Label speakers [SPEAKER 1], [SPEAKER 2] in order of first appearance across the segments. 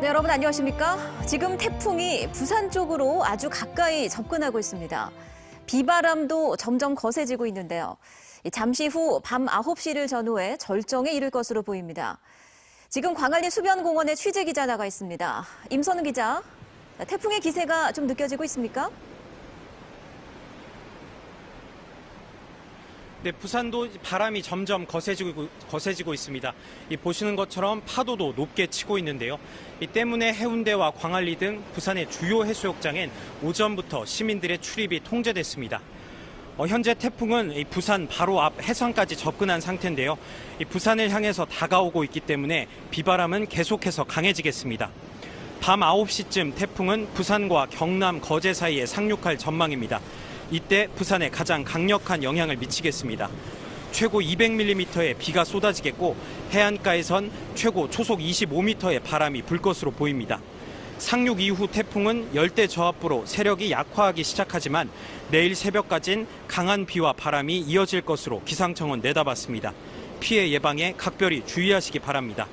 [SPEAKER 1] 네, 여러분 안녕하십니까? 지금 태풍이 부산 쪽으로 아주 가까이 접근하고 있습니다. 비바람도 점점 거세지고 있는데요. 잠시 후 밤 9시를 전후해 절정에 이를 것으로 보입니다. 지금 광안리 수변공원에 취재 기자 나가 있습니다. 임선우 기자, 태풍의 기세가 좀 느껴지고 있습니까?
[SPEAKER 2] 네, 부산도 바람이 점점 거세지고, 거세지고 있습니다. 이 보시는 것처럼 파도도 높게 치고 있는데요. 이 때문에 해운대와 광안리 등 부산의 주요 해수욕장엔 오전부터 시민들의 출입이 통제됐습니다. 어, 현재 태풍은 이 부산 바로 앞 해상까지 접근한 상태인데요. 이 부산을 향해서 다가오고 있기 때문에 비바람은 계속해서 강해지겠습니다. 밤 9시쯤 태풍은 부산과 경남 거제 사이에 상륙할 전망입니다. 이때 부산에 가장 강력한 영향을 미치겠습니다. 최고 200mm의 비가 쏟아지겠고 해안가에선 최고 초속 25m의 바람이 불 것으로 보입니다. 상륙 이후 태풍은 열대 저압부로 세력이 약화하기 시작하지만 내일 새벽까진 강한 비와 바람이 이어질 것으로 기상청은 내다봤습니다. 피해 예방에 각별히 주의하시기 바랍니다.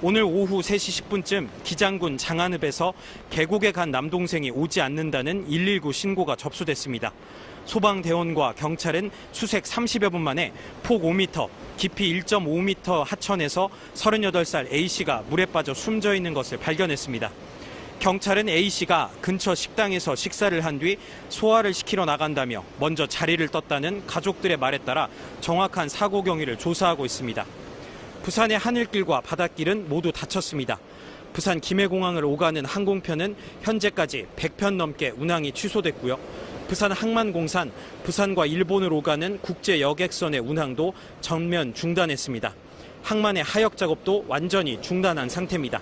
[SPEAKER 2] 오늘 오후 3시 10분쯤 기장군 장안읍에서 계곡에 간 남동생이 오지 않는다는 119 신고가 접수됐습니다. 소방대원과 경찰은 수색 30여 분 만에 폭 5m, 깊이 1.5m 하천에서 38살 A씨가 물에 빠져 숨져 있는 것을 발견했습니다. 경찰은 A씨가 근처 식당에서 식사를 한 뒤 소화를 시키러 나간다며 먼저 자리를 떴다는 가족들의 말에 따라 정확한 사고 경위를 조사하고 있습니다. 부산의 하늘길과 바닷길은 모두 닫혔습니다. 부산 김해공항을 오가는 항공편은 현재까지 100편 넘게 운항이 취소됐고요. 부산 항만공산, 부산과 일본을 오가는 국제 여객선의 운항도 전면 중단했습니다. 항만의 하역 작업도 완전히 중단한 상태입니다.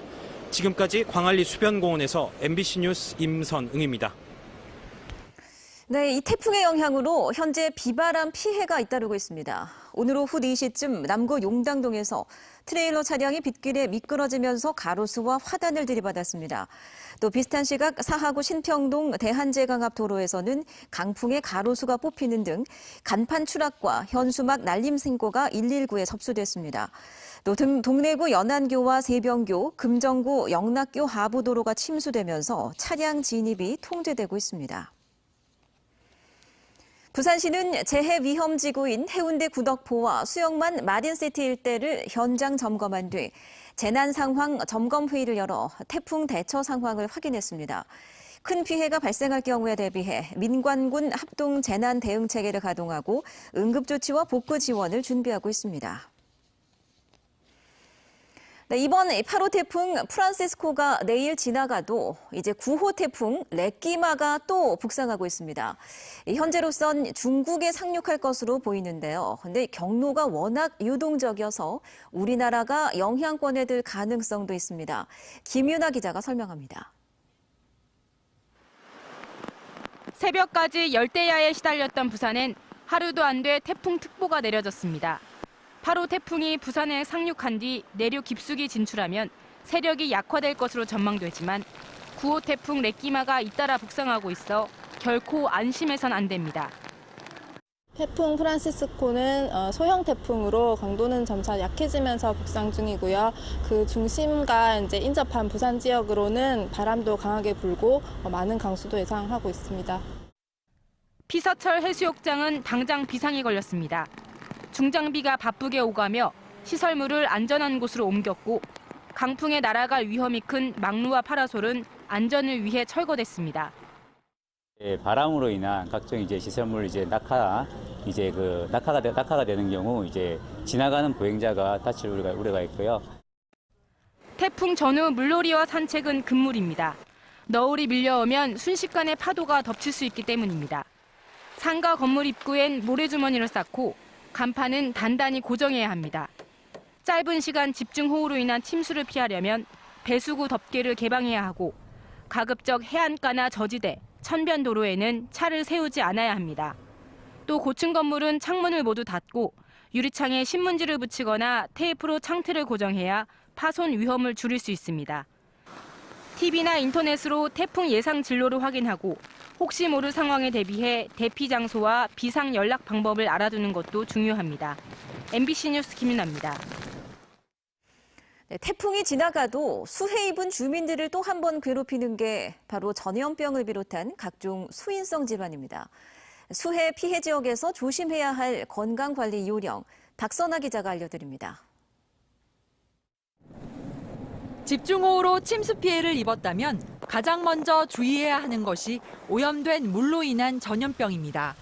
[SPEAKER 2] 지금까지 광안리 수변공원에서 MBC 뉴스 임선응입니다.
[SPEAKER 1] 네, 이 태풍의 영향으로 현재 비바람 피해가 잇따르고 있습니다. 오늘 오후 4시쯤 남구 용당동에서 트레일러 차량이 빗길에 미끄러지면서 가로수와 화단을 들이받았습니다. 또 비슷한 시각 사하구 신평동 대한제강 앞 도로에서는 강풍에 가로수가 뽑히는 등 간판 추락과 현수막 날림 신고가 119에 접수됐습니다. 또 동래구 연안교와 세병교, 금정구 영락교 하부도로가 침수되면서 차량 진입이 통제되고 있습니다. 부산시는 재해 위험 지구인 해운대 구덕포와 수영만 마린시티 일대를 현장 점검한 뒤 재난 상황 점검 회의를 열어 태풍 대처 상황을 확인했습니다. 큰 피해가 발생할 경우에 대비해 민관군 합동 재난 대응 체계를 가동하고 응급 조치와 복구 지원을 준비하고 있습니다. 네, 이번 8호 태풍 프란시스코가 내일 지나가도 이제 9호 태풍 레끼마가 또 북상하고 있습니다. 현재로선 중국에 상륙할 것으로 보이는데요. 근데 경로가 워낙 유동적이어서 우리나라가 영향권에 들 가능성도 있습니다. 김윤아 기자가 설명합니다.
[SPEAKER 3] 새벽까지 열대야에 시달렸던 부산엔 하루도 안 돼 태풍특보가 내려졌습니다. 8호 태풍이 부산에 상륙한 뒤 내륙 깊숙이 진출하면 세력이 약화될 것으로 전망되지만 9호 태풍 레끼마가 잇따라 북상하고 있어 결코 안심해선 안 됩니다.
[SPEAKER 4] 태풍 프란시스코는 어, 소형 태풍으로 강도는 점차 약해지면서 북상 중이고요. 그 중심과 이제 인접한 부산 지역으로는 바람도 강하게 불고 어, 많은 강수도 예상하고 있습니다.
[SPEAKER 3] 피서철 해수욕장은 당장 비상이 걸렸습니다. 중장비가 바쁘게 오가며 시설물을 안전한 곳으로 옮겼고 강풍에 날아갈 위험이 큰 막루와 파라솔은 안전을 위해 철거됐습니다.
[SPEAKER 5] 예, 바람으로 인한 각종 이제 시설물 이제 낙하 이제 그 낙하가 되, 낙하가 되는 경우 이제 지나가는 보행자가 다칠 우려가, 우려가 있고요.
[SPEAKER 3] 태풍 전후 물놀이와 산책은 금물입니다. 너울이 밀려오면 순식간에 파도가 덮칠 수 있기 때문입니다. 상가 건물 입구엔 모래주머니를 쌓고 간판은 단단히 고정해야 합니다. 짧은 시간 집중 호우로 인한 침수를 피하려면 배수구 덮개를 개방해야 하고 가급적 해안가나 저지대, 천변 도로에는 차를 세우지 않아야 합니다. 또 고층 건물은 창문을 모두 닫고 유리창에 신문지를 붙이거나 테이프로 창틀을 고정해야 파손 위험을 줄일 수 있습니다. TV나 인터넷으로 태풍 예상 진로를 확인하고 혹시 모를 상황에 대비해 대피 장소와 비상 연락 방법을 알아두는 것도 중요합니다. MBC 뉴스 김윤아입니다.
[SPEAKER 1] 네, 태풍이 지나가도 수해 입은 주민들을 또 한 번 괴롭히는 게 바로 전염병을 비롯한 각종 수인성 질환입니다. 수해 피해 지역에서 조심해야 할 건강관리 요령, 박선아 기자가 알려드립니다.
[SPEAKER 6] 집중호우로 침수 피해를 입었다면 가장 먼저 주의해야 하는 것이 오염된 물로 인한 전염병입니다.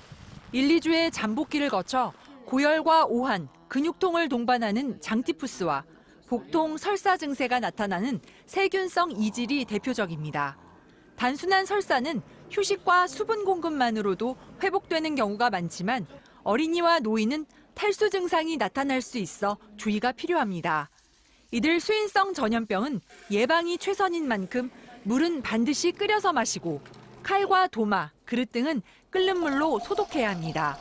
[SPEAKER 6] 1, 2주의 잠복기를 거쳐 고열과 오한, 근육통을 동반하는 장티푸스와 복통, 설사 증세가 나타나는 세균성 이질이 대표적입니다. 단순한 설사는 휴식과 수분 공급만으로도 회복되는 경우가 많지만 어린이와 노인은 탈수 증상이 나타날 수 있어 주의가 필요합니다. 이들 수인성 전염병은 예방이 최선인 만큼 물은 반드시 끓여서 마시고 칼과 도마, 그릇 등은 끓는 물로 소독해야 합니다.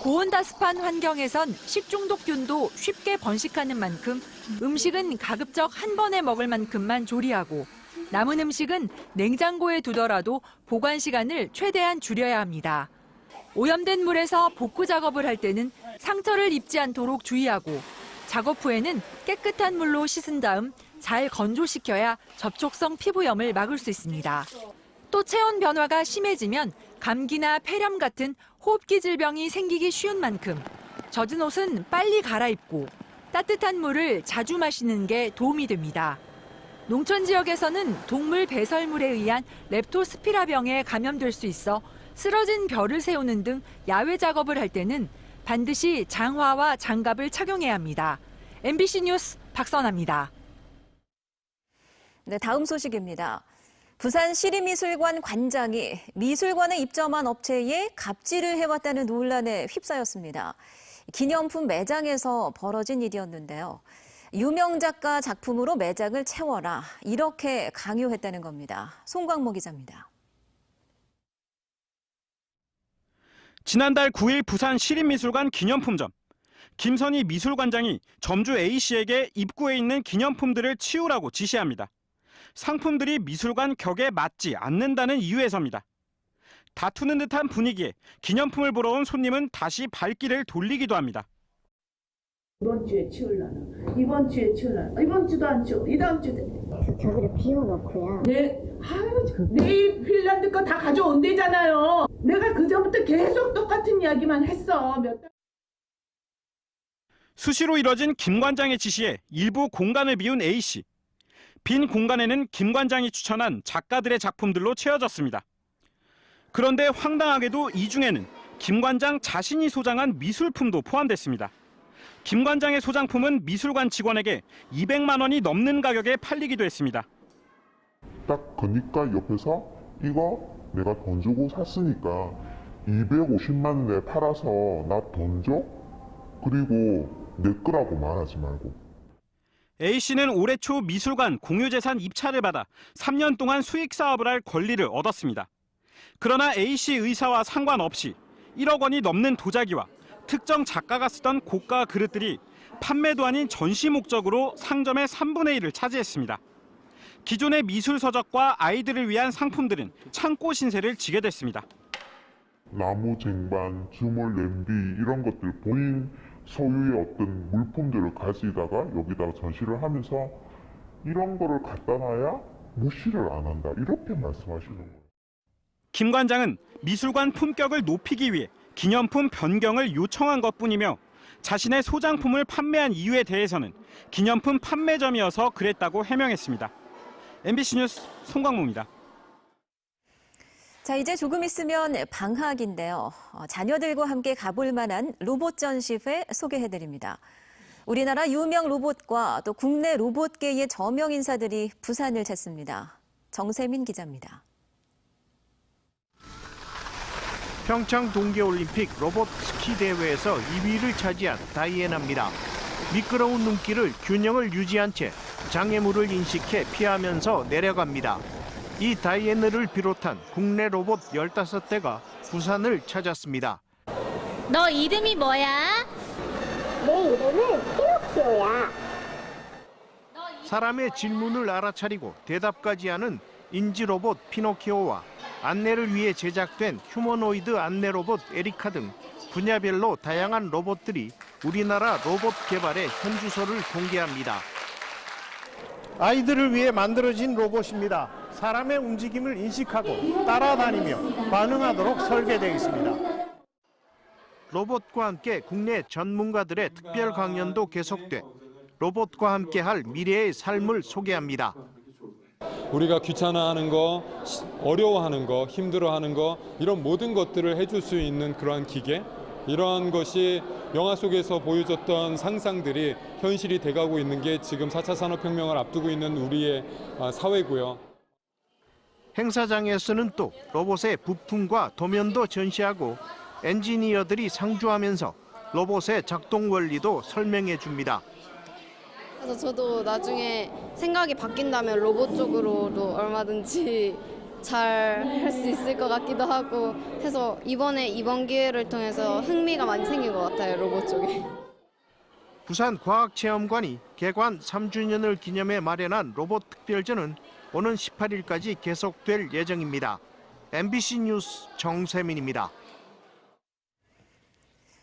[SPEAKER 6] 고온다습한 환경에선 식중독균도 쉽게 번식하는 만큼 음식은 가급적 한 번에 먹을 만큼만 조리하고 남은 음식은 냉장고에 두더라도 보관 시간을 최대한 줄여야 합니다. 오염된 물에서 복구 작업을 할 때는 상처를 입지 않도록 주의하고 작업 후에는 깨끗한 물로 씻은 다음 잘 건조시켜야 접촉성 피부염을 막을 수 있습니다. 또 체온 변화가 심해지면 감기나 폐렴 같은 호흡기 질병이 생기기 쉬운 만큼 젖은 옷은 빨리 갈아입고 따뜻한 물을 자주 마시는 게 도움이 됩니다. 농촌 지역에서는 동물 배설물에 의한 렙토스피라병에 감염될 수 있어 쓰러진 벼를 세우는 등 야외 작업을 할 때는 반드시 장화와 장갑을 착용해야 합니다. MBC 뉴스 박선아입니다.
[SPEAKER 1] 네, 다음 소식입니다. 부산 시립미술관 관장이 미술관에 입점한 업체에 갑질을 해왔다는 논란에 휩싸였습니다. 기념품 매장에서 벌어진 일이었는데요. 유명 작가 작품으로 매장을 채워라 이렇게 강요했다는 겁니다. 송광모 기자입니다.
[SPEAKER 7] 지난달 9일 부산 시립미술관 기념품점. 김선희 미술관장이 점주 A씨에게 입구에 있는 기념품들을 치우라고 지시합니다. 상품들이 미술관 격에 맞지 않는다는 이유에서입니다. 다투는 듯한 분위기에 기념품을 보러 온 손님은 다시 발길을 돌리기도 합니다.
[SPEAKER 8] 이번 주에 치울라나 이번 주에 치울라나 이번 주도 안 치워 이 다음 주도
[SPEAKER 9] 그래서 저기를 비워놓고요.
[SPEAKER 8] 내 아유 내일 핀란드 거 다 가져온대잖아요 내가 그전부터 계속 똑같은 이야기만 했어 몇 달.
[SPEAKER 7] 수시로 이뤄진 김 관장의 지시에 일부 공간을 비운 A씨. 빈 공간에는 김 관장이 추천한 작가들의 작품들로 채워졌습니다. 그런데 황당하게도 이 중에는 김 관장 자신이 소장한 미술품도 포함됐습니다. 김 관장의 소장품은 미술관 직원에게 200만 원이 넘는 가격에 팔리기도 했습니다.
[SPEAKER 10] 딱 그니까 옆에서 이거 내가 돈 주고 샀으니까 250만 원내 팔아서 나 돈 줘? 그리고 내 거라고 말하지 말고
[SPEAKER 7] A씨는 올해 초 미술관 공유재산 입찰을 받아 3년 동안 수익 사업을 할 권리를 얻었습니다. 그러나 A씨 의사와 상관없이 1억 원이 넘는 도자기와 특정 작가가 쓰던 고가 그릇들이 판매도 아닌 전시 목적으로 상점의 3분의 1을 차지했습니다. 기존의 미술 서적과 아이들을 위한 상품들은 창고 신세를 지게 됐습니다.
[SPEAKER 10] 나무 쟁반, 주물 냄비 이런 것들 본인 소유의 어떤 물품들을 가지다가 여기다가 전시를 하면서 이런 거를 갖다 놔야 무시를 안 한다 이렇게 말씀하시는 거예요.
[SPEAKER 7] 김 관장은 미술관 품격을 높이기 위해 기념품 변경을 요청한 것뿐이며 자신의 소장품을 판매한 이유에 대해서는 기념품 판매점이어서 그랬다고 해명했습니다. MBC 뉴스 송광모입니다.
[SPEAKER 1] 자, 이제 조금 있으면 방학인데요. 어, 자녀들과 함께 가볼 만한 로봇 전시회 소개해 드립니다. 우리나라 유명 로봇과 또 국내 로봇계의 저명 인사들이 부산을 찾습니다. 정세민 기자입니다.
[SPEAKER 11] 평창 동계올림픽 로봇 스키 대회에서 2위를 차지한 다이애나입니다. 미끄러운 눈길을 균형을 유지한 채 장애물을 인식해 피하면서 내려갑니다. 이 다이애나를 비롯한 국내 로봇 15대가 부산을 찾았습니다.
[SPEAKER 9] 너 이름이 뭐야? 내 이름은 피노키오야.
[SPEAKER 11] 사람의 질문을 알아차리고 대답까지 하는 인지 로봇 피노키오와 안내를 위해 제작된 휴머노이드 안내 로봇 에리카 등 분야별로 다양한 로봇들이 우리나라 로봇 개발의 현주소를 공개합니다. 아이들을 위해 만들어진 로봇입니다. 사람의 움직임을 인식하고 따라다니며 반응하도록 설계되어 있습니다. 로봇과 함께 국내 전문가들의 특별 강연도 계속돼 로봇과 함께 할 미래의 삶을 소개합니다.
[SPEAKER 12] 우리가 귀찮아하는 거, 시- 어려워하는 거, 힘들어하는 거 이런 모든 것들을 해줄 수 있는 그러한 기계 이러한 것이 영화 속에서 보여줬던 상상들이 현실이 돼가고 있는 게 지금 4차 산업혁명을 앞두고 있는 우리의 아, 사회고요.
[SPEAKER 11] 행사장에서는 또 로봇의 부품과 도면도 전시하고 엔지니어들이 상주하면서 로봇의 작동 원리도 설명해 줍니다.
[SPEAKER 13] 그래서 저도 나중에 생각이 바뀐다면 로봇 쪽으로도 얼마든지 잘 할 수 있을 것 같기도 하고 해서 이번에 이번 기회를 통해서 흥미가 많이 생긴 것 같아요 로봇 쪽에.
[SPEAKER 11] 부산 과학체험관이 개관 3주년을 기념해 마련한 로봇 특별전은 오는 18일까지 계속될 예정입니다. MBC 뉴스 정세민입니다.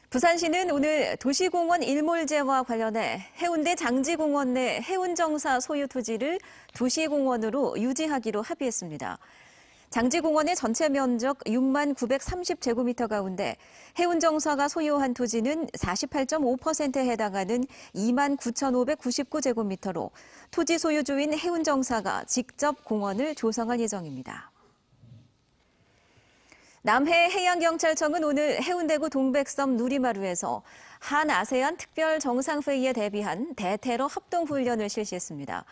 [SPEAKER 1] 부산시는 오늘 도시공원 일몰제와 관련해 해운대 장지공원 내 해운정사 소유 토지를 도시공원으로 유지하기로 합의했습니다. 장지공원의 전체 면적 6만 930제곱미터 가운데 해운정사가 소유한 토지는 48.5%에 해당하는 2만 9,599제곱미터로 토지 소유주인 해운정사가 직접 공원을 조성할 예정입니다. 남해 해양경찰청은 오늘 해운대구 동백섬 누리마루에서 한 아세안 특별 정상회의에 대비한 대테러 합동훈련을 실시했습니다.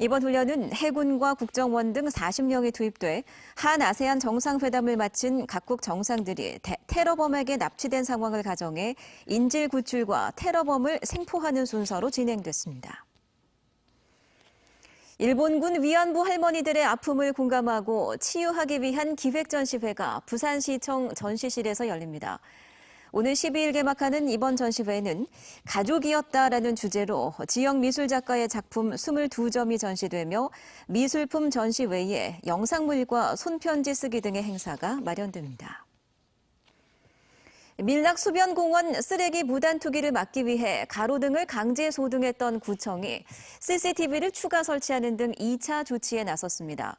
[SPEAKER 1] 이번 훈련은 해군과 국정원 등 40명이 투입돼 한 아세안 정상회담을 마친 각국 정상들이 대- 테러범에게 납치된 상황을 가정해 인질 구출과 테러범을 생포하는 순서로 진행됐습니다. 일본군 위안부 할머니들의 아픔을 공감하고 치유하기 위한 기획전시회가 부산시청 전시실에서 열립니다. 오늘 12일 개막하는 이번 전시회에는 가족이었다라는 주제로 지역 미술 작가의 작품 22점이 전시되며 미술품 전시 외에 영상물과 손편지 쓰기 등의 행사가 마련됩니다. 밀락 수변공원 쓰레기 무단 투기를 막기 위해 가로등을 강제 소등했던 구청이 CCTV를 추가 설치하는 등 2차 조치에 나섰습니다.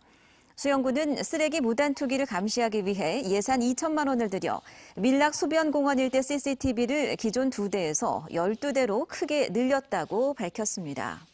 [SPEAKER 1] 수영구는 쓰레기 무단 투기를 감시하기 위해 예산 2천만 원을 들여 밀락 수변공원 일대 CCTV를 기존 2대에서 12대로 크게 늘렸다고 밝혔습니다.